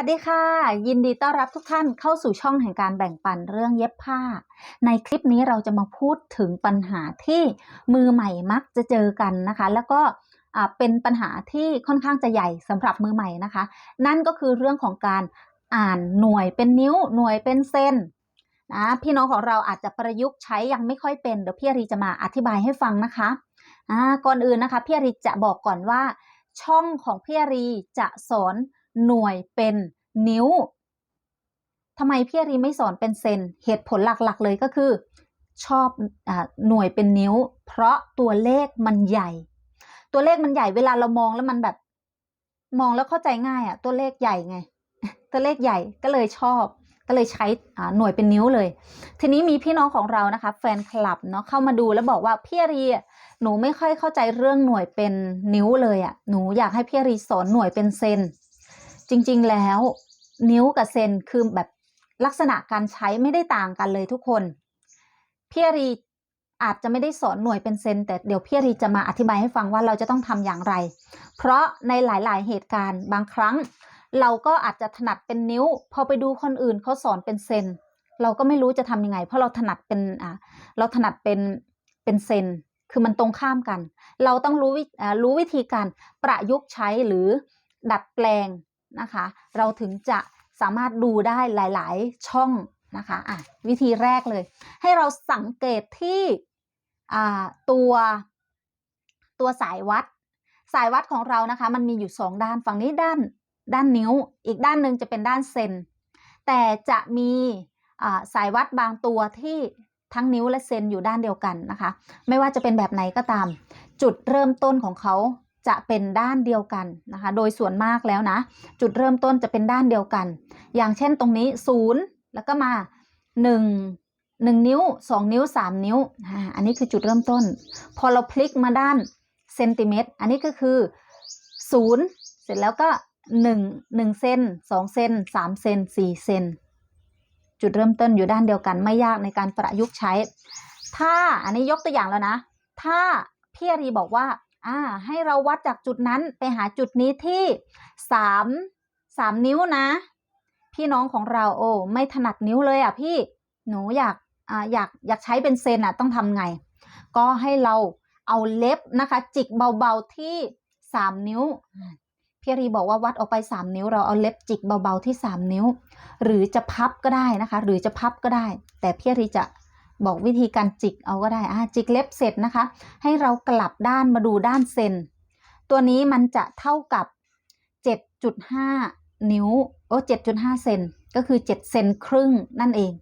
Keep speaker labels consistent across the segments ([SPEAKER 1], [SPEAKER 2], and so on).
[SPEAKER 1] วัสดีค่ะ ยินดีต้อนรับทุกท่านเข้าสู่ช่องแห่งการแบ่งปันเรื่องเย็บผ้า ในคลิปนี้เราจะมาพูดถึงปัญหาที่มือใหม่มักจะเจอกันนะคะ แล้วก็เป็นปัญหาที่ค่อนข้างจะใหญ่สำหรับมือใหม่นะคะ นั่นก็คือเรื่องของการอ่านหน่วยเป็นนิ้วหน่วยเป็นเซนนะพี่น้องของเราอาจจะประยุกต์ใช้ยังไม่ค่อยเป็นเดี๋ยวพี่อารีจะมาอธิบายให้ฟังนะคะอ่าก่อนอื่นนะคะพี่อารีจะบอกก่อนว่า ช่องของพี่อารีจะสอน หน่วยเป็นนิ้วทำไมพี่อรีไม่สอนเป็นเซน เหตุผลหลักๆเลยก็คือ ชอบอหน่วยเป็นนิ้ว เพราะตัวเลขมันใหญ่ ตัวเลขมันใหญ่เวลาเรามองแล้วมันแบบ มองแล้วเข้าใจง่ายอะตัวเลขใหญ่ไง ตัวเลขใหญ่ก็เลยชอบ ก็เลยใช้หน่วยเป็นนิ้วเลย ทีนี้มีพี่น้องของเรานะคะ แฟนคลับเนาะเข้ามาดูแล้วบอกว่าพี่อรีหนูไม่ค่อยเข้าใจเรื่องหน่วยเป็นนิ้วเลยอะหนูอยากให้พี่อรีสอนหน่วยเป็นเซน จริงๆแล้ว นิ้วกับเซนคือแบบลักษณะการใช้ไม่ได้ต่างกันเลยทุกคน พี่อรีอาจจะไม่ได้สอนหน่วยเป็นเซน แต่เดี๋ยวพี่อรีจะมาอธิบายให้ฟังว่าเราจะต้องทำอย่างไร เพราะในหลายๆเหตุการณ์บางครั้ง เราก็อาจจะถนัดเป็นนิ้ว พอไปดูคนอื่นเขาสอนเป็นเซน เราก็ไม่รู้จะทำยังไง เพราะเราถนัดเป็นอ่าเราถนัดเป็นเป็นเซน คือมันตรงข้ามกัน เราต้องรู้วิรู้วิธีการประยุกต์ใช้หรือดัดแปลง นะคะ เราถึงจะสามารถดูได้หลาย ๆ ช่องนะคะอะวิธีแรกเลย ให้เราสังเกตที่ตัวตัวสายวัด สายวัดของเรานะคะ มันมีอยู่สองด้านฝั่งนี้ด้านด้านนิ้ว อีกด้านหนึ่งจะเป็นด้านเซนแต่จะมีสายวัดบางตัวที่ทั้งนิ้วและเซนอยู่ด้านเดียวกันนะคะ ไม่ว่าจะเป็นแบบไหนก็ตาม จุดเริ่มต้นของเขา จะเป็นด้านเดียวกันนะคะ โดยส่วนมากแล้วนะ จุดเริ่มต้นจะเป็นด้านเดียวกัน อย่างเช่นตรงนี้ศูนย์แล้วก็มาหนึ่งหนึ่งนิ้วสองนิ้วสามนิ้วอ่าอันนี้คือจุดเริ่มต้น พอเราพลิกมาด้านเซนติเมตร อันนี้ก็คือศูนย์เสร็จแล้วก็หนึ่งหนึ่งเซนสองเซนสามเซนสี่เซนจุดเริ่มต้นอยู่ด้านเดียวกันไม่ยากในการประยุกต์ใช้ ถ้าอันนี้ยกตัวอย่างแล้วนะ ถ้าพี่อารีบอกว่า อ่าให้เราวัดจากจุดนั้นไปหาจุดนี้ที่สามสามนิ้วนะ พี่น้องของเราโอ้ไม่ถนัดนิ้วเลยอะพี่หนูอยากอ่าอยากอยากใช้เป็นเซนอะต้องทำไง ก็ให้เราเอาเล็บนะคะ จิกเบาๆที่สามนิ้วพี่รีบอกว่าวัดออกไปสามนิ้ว เราเอาเล็บจิกเบาๆที่สามนิ้ว หรือจะพับก็ได้นะคะ หรือจะพับก็ได้ แต่พี่รีจะ บอกวิธีการจิกเอาก็ได้อ่าจิกเล็บเสร็จนะคะ ให้เรากลับด้านมาดูด้านเซนตัวนี้มันจะเท่ากับ 7.5 นิ้วโอ้7.5 เซนก็คือ 7 เซนครึ่งนั่นเอง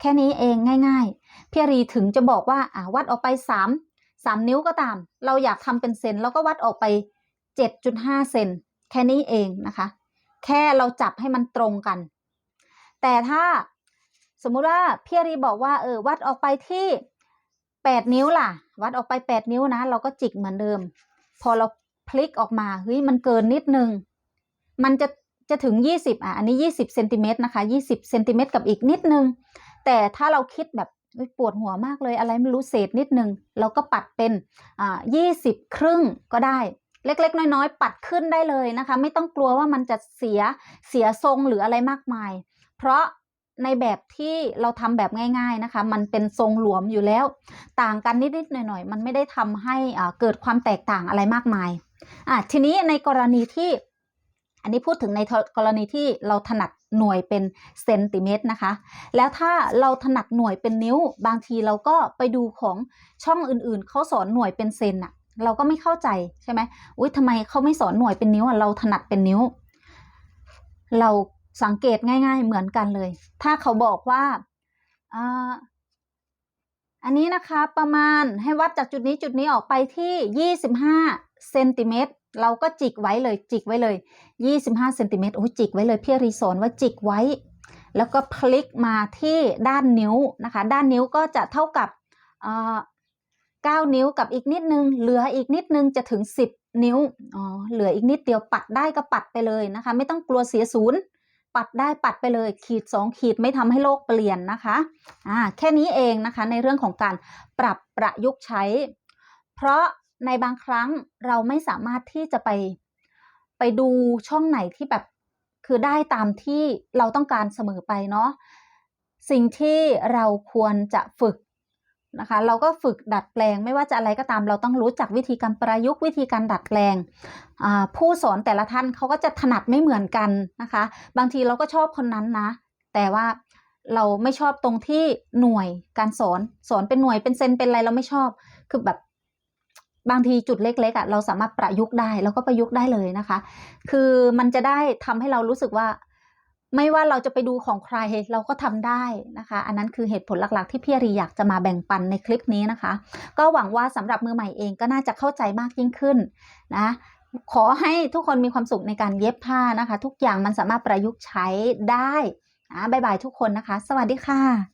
[SPEAKER 1] แค่นี้เองง่ายๆพี่รีถึงจะบอกว่าอ่าวัดออกไป 3 3 นิ้วก็ตาม เราอยากทำเป็นเซนเราก็วัดออกไป 7.5 เซนแค่นี้เองนะคะ แค่เราจับให้มันตรงกัน แต่ถ้า สมมุติว่าพี่อารีบอกว่าเออวัดออกไปที่8นิ้วล่ะ วัดออกไป8นิ้วนะ เราก็จิกเหมือนเดิม พอเราพลิกออกมาเฮ้ยมันเกินนิดนึง มันจะจะถึง20อะอันนี้20เซนติเมตรนะคะ20เซนติเมตรกับอีกนิดนึง แต่ถ้าเราคิดแบบปวดหัวมากเลยอะไรไม่รู้เศษนิดนึง เราก็ปัดเป็นอ่า20ครึ่งก็ได้เล็ก ๆ น้อย ๆ ปัดขึ้นได้เลยนะคะ ไม่ต้องกลัวว่ามันจะเสียเสียทรงหรืออะไรมากมาย เพราะ ในแบบที่เราทำแบบง่าย ๆนะคะ มันเป็นทรงหลวมอยู่แล้ว ต่างกันนิดๆหน่อยๆ มันไม่ได้ทำให้เกิดความแตกต่างอะไรมากมายอะทีนี้ในกรณีที่ อันนี้พูดถึงในกรณีที่เราถนัดหน่วยเป็นเซนติเมตรนะคะ แล้วถ้าเราถนัดหน่วยเป็นนิ้ว บางทีเราก็ไปดูของช่องอื่นๆเขาสอนหน่วยเป็นเซนอะเราก็ไม่เข้าใจใช่ไหมอุ้ยทำไมเขาไม่สอนหน่วยเป็นนิ้วอะเราถนัดเป็นนิ้ว เรา สังเกตง่าย ๆ เหมือนกันเลย ถ้าเขาบอกว่าอันนี้นะคะประมาณให้วัดจากจุดนี้จุดนี้ออกไปที่ 25เซนติเมตรเราก็จิกไว้เลยจิกไว้เลย 25เซนติเมตรโอ้จิกไว้เลยพี่รีสอนว่าจิกไว้ แล้วก็พลิกมาที่ด้านนิ้วนะคะ ด้านนิ้วก็จะเท่ากับอ่า9นิ้วกับอีกนิดนึง เหลืออีกนิดนึงจะถึง 10 นิ้วอ๋อเหลืออีกนิดเดียวปัดได้ก็ปัดไปเลยนะคะ ไม่ต้องกลัวเสียศูนย์ ปัดได้ปัดไปเลยขีด 2 ขีดไม่ทำให้โลกเปลี่ยนนะคะอ่าแค่นี้เองนะคะในเรื่องของการปรับประยุกต์ใช้ เพราะในบางครั้งเราไม่สามารถที่จะไปไปดูช่องไหนที่แบบคือได้ตามที่เราต้องการเสมอไปเนาะสิ่งที่เราควรจะฝึก นะคะ เราก็ฝึกดัดแปลงไม่ว่าจะอะไรก็ตาม เราต้องรู้จักวิธีการประยุกต์วิธีการดัดแปลง ผู้สอนแต่ละท่านเขาก็จะถนัดไม่เหมือนกันนะคะ บางทีเราก็ชอบคนนั้นนะ แต่ว่าเราไม่ชอบตรงที่หน่วยการสอนสอนเป็นหน่วยเป็นเซนเป็นอะไรเราไม่ชอบ คือแบบบางทีจุดเล็กๆอะเราสามารถประยุกต์ได้ แล้วก็ประยุกต์ได้เลยนะคะ คือมันจะได้ทำให้เรารู้สึกว่า ไม่ว่าเราจะไปดูของใครเราก็ทำได้นะคะ อันนั้นคือเหตุผลหลัก ๆ ที่พี่อรีอยากจะมาแบ่งปันในคลิปนี้นะคะ ก็หวังว่าสำหรับมือใหม่เองก็น่าจะเข้าใจมากยิ่งขึ้นนะขอให้ทุกคนมีความสุขในการเย็บผ้านะคะ ทุกอย่างมันสามารถประยุกต์ใช้ได้นะบ๊ายบายทุกคนนะคะ สวัสดีค่ะ